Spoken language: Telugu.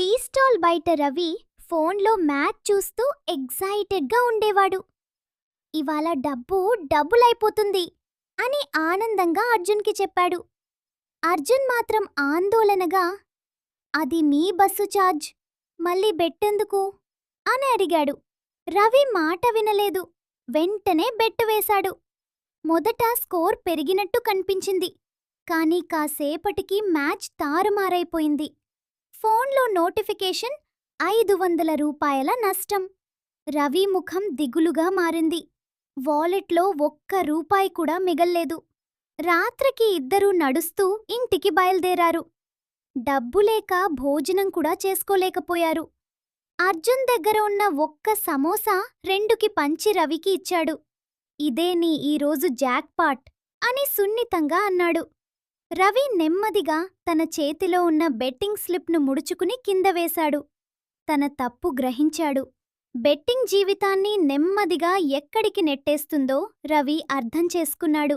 టీ స్టాల్ బయట రవి ఫోన్లో మ్యాచ్ చూస్తూ ఎగ్జైటెడ్గా ఉండేవాడు. ఇవాళ డబ్బు డబ్బులైపోతుంది అని ఆనందంగా అర్జున్కి చెప్పాడు. అర్జున్ మాత్రం ఆందోళనగా అది మీ బస్సు ఛార్జ్ మళ్ళీ బెట్టెందుకు? అని అడిగాడు. రవి మాట వినలేదు. వెంటనే బెట్టు వేశాడు. మొదట స్కోర్ పెరిగినట్టు కనిపించింది. కానీ కాసేపటికి మ్యాచ్ తారుమారైపోయింది. ఫోన్లో నోటిఫికేషన్ ఐదు వందల రూపాయల నష్టం. రవి ముఖం దిగులుగా మారింది. వాలెట్లో ఒక్క రూపాయి కూడా మిగల్లేదు. రాత్రికి ఇద్దరూ నడుస్తూ ఇంటికి బయలుదేరారు. డబ్బులేక భోజనం కూడా చేసుకోలేకపోయారు. అర్జున్ దగ్గర ఉన్న ఒక్క సమోసా రెండుకి పంచి రవికి ఇచ్చాడు. ఇదే నీ ఈరోజు జాక్పాట్ అని సున్నితంగా అన్నాడు. రవి నెమ్మదిగా తన చేతిలో ఉన్న బెట్టింగ్ స్లిప్ను ముడుచుకుని కింద వేశాడు. తన తప్పు గ్రహించాడు. బెట్టింగ్ జీవితాన్ని నెమ్మదిగా ఎక్కడికి నెట్టేస్తుందో రవి అర్థం చేసుకున్నాడు.